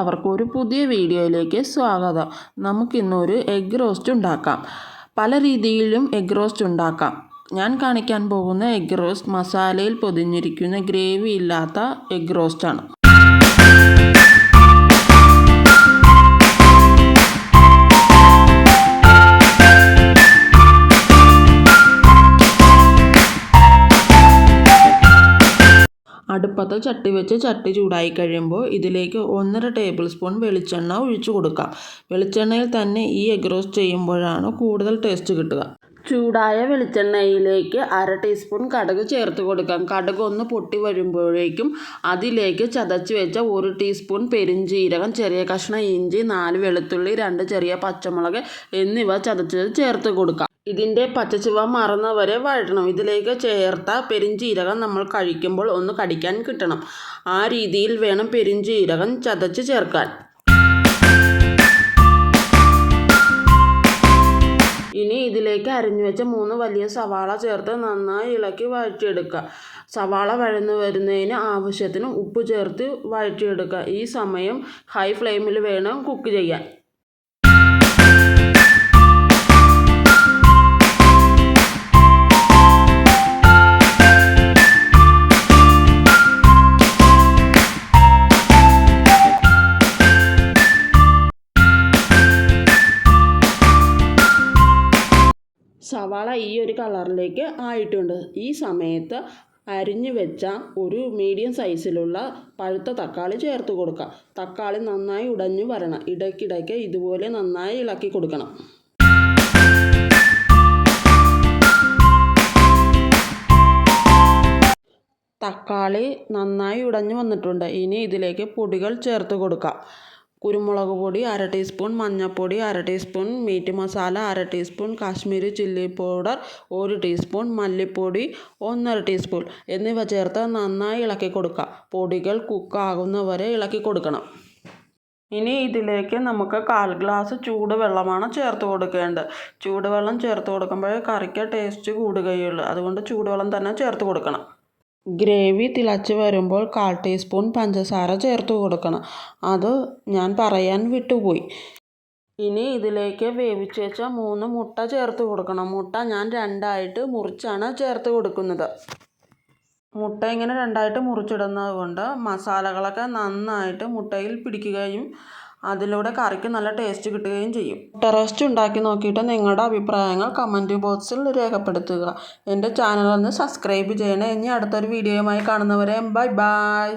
എല്ലാവർക്കും ഒരു പുതിയ വീഡിയോയിലേക്ക് സ്വാഗതം. നമുക്കിന്നൊരു എഗ് റോസ്റ്റ് ഉണ്ടാക്കാം. പല രീതിയിലും എഗ് റോസ്റ്റ് ഉണ്ടാക്കാം. ഞാൻ കാണിക്കാൻ പോകുന്ന എഗ് റോസ്റ്റ് മസാലയിൽ പൊതിഞ്ഞിരിക്കുന്ന ഗ്രേവി ഇല്ലാത്ത എഗ് റോസ്റ്റാണ് അടുപ്പത്ത് ചട്ടി വെച്ച് ചട്ടി ചൂടായി കഴിയുമ്പോൾ ഇതിലേക്ക് ഒന്നര ടേബിൾ സ്പൂൺ വെളിച്ചെണ്ണ ഒഴിച്ചു കൊടുക്കാം. വെളിച്ചെണ്ണയിൽ തന്നെ ഈ എഗ് റോസ്റ്റ് ചെയ്യുമ്പോഴാണ് കൂടുതൽ ടേസ്റ്റ് കിട്ടുക. ചൂടായ വെളിച്ചെണ്ണയിലേക്ക് അര ടീസ്പൂൺ കടുക് ചേർത്ത് കൊടുക്കാം. കടുക് ഒന്ന് പൊട്ടി വരുമ്പോഴേക്കും അതിലേക്ക് ചതച്ച് വെച്ച ഒരു ടീസ്പൂൺ പെരിഞ്ജീരകം ചെറിയ കഷ്ണം ഇഞ്ചി നാല് വെളുത്തുള്ളി രണ്ട് ചെറിയ പച്ചമുളക് എന്നിവ ചതച്ചത് ചേർത്ത് കൊടുക്കാം. ഇതിന്റെ പച്ചച്ചുവ മറന്നവരെ വഴറ്റണം. ഇതിലേക്ക് ചേർത്ത പെരിഞ്ചീരകം നമ്മൾ കഴിക്കുമ്പോൾ ഒന്ന് കടിക്കാൻ കിട്ടണം. ആ രീതിയിൽ വേണം പെരിഞ്ചീരകം ചതച്ച് ചേർക്കാൻ. ഇനി ഇതിലേക്ക് അരിഞ്ഞു വെച്ച മൂന്ന് വലിയ സവാള ചേർത്ത് നന്നായി ഇളക്കി വഴറ്റിയെടുക്കുക. സവാള വഴന്നു വരുന്നതിന് ആവശ്യത്തിന് ഉപ്പ് ചേർത്ത് വഴറ്റിയെടുക്കുക. ഈ സമയം ഹൈ ഫ്ലെയിമിൽ വേണം കുക്ക് ചെയ്യാൻ. സവാള ഈ ഒരു കളറിലേക്ക് ആയിട്ടുണ്ട്. ഈ സമയത്ത് അരിഞ്ഞു വെച്ച ഒരു മീഡിയം സൈസിലുള്ള പഴുത്ത തക്കാളി ചേർത്ത് കൊടുക്കുക തക്കാളി നന്നായി ഉടഞ്ഞു വരണം. ഇടയ്ക്കിടയ്ക്ക് ഇതുപോലെ നന്നായി ഇളക്കി കൊടുക്കണം. തക്കാളി നന്നായി ഉടഞ്ഞു വന്നിട്ടുണ്ട്. ഇനി ഇതിലേക്ക് പൊടികൾ ചേർത്ത് കൊടുക്കാം. കുരുമുളക് പൊടി അര ടീസ്പൂൺ മഞ്ഞൾപ്പൊടി അര ടീസ്പൂൺ മീറ്റ് മസാല അര ടീസ്പൂൺ കാശ്മീരി ചില്ലി പൗഡർ ഒരു ടീസ്പൂൺ മല്ലിപ്പൊടി ഒന്നര ടീസ്പൂൺ എന്നിവ ചേർത്ത് നന്നായി ഇളക്കി കൊടുക്കുക. പൊടികൾ കുക്കാകുന്നവരെ ഇളക്കി കൊടുക്കണം. ഇനി ഇതിലേക്ക് നമുക്ക് കാൽ ഗ്ലാസ് ചൂടുവെള്ളമാണ് ചേർത്ത് കൊടുക്കേണ്ടത്. ചൂടുവെള്ളം ചേർത്ത് കൊടുക്കുമ്പോൾ കറിക്ക് ടേസ്റ്റ് കൂടുകയുള്ളൂ. അതുകൊണ്ട് ചൂടുവെള്ളം തന്നെ ചേർത്ത് കൊടുക്കണം. ഗ്രേവി തിളച്ച് വരുമ്പോൾ കാൽ ടീസ്പൂൺ പഞ്ചസാര ചേർത്ത് കൊടുക്കണം. അത് ഞാൻ പറയാൻ വിട്ടുപോയി. ഇനി ഇതിലേക്ക് വേവിച്ച് വെച്ച മൂന്ന് മുട്ട ചേർത്ത് കൊടുക്കണം. മുട്ട ഞാൻ രണ്ടായിട്ട് മുറിച്ചാണ് ചേർത്ത് കൊടുക്കുന്നത്. മുട്ട ഇങ്ങനെ രണ്ടായിട്ട് മുറിച്ചിടുന്നത് കൊണ്ട് മസാലകളൊക്കെ നന്നായിട്ട് മുട്ടയിൽ പിടിക്കുകയും അതിലൂടെ കറിക്ക് നല്ല ടേസ്റ്റ് കിട്ടുകയും ചെയ്യും. മുട്ട റോസ്റ്റ് ഉണ്ടാക്കി നോക്കിയിട്ട് നിങ്ങളുടെ അഭിപ്രായങ്ങൾ കമന്റ് ബോക്സിൽ രേഖപ്പെടുത്തുക. എന്റെ ചാനൽ ഒന്ന് സബ്സ്ക്രൈബ് ചെയ്യണേ. ഇനി അടുത്തൊരു വീഡിയോയുമായി കാണുന്നവരെ ബൈ ബൈ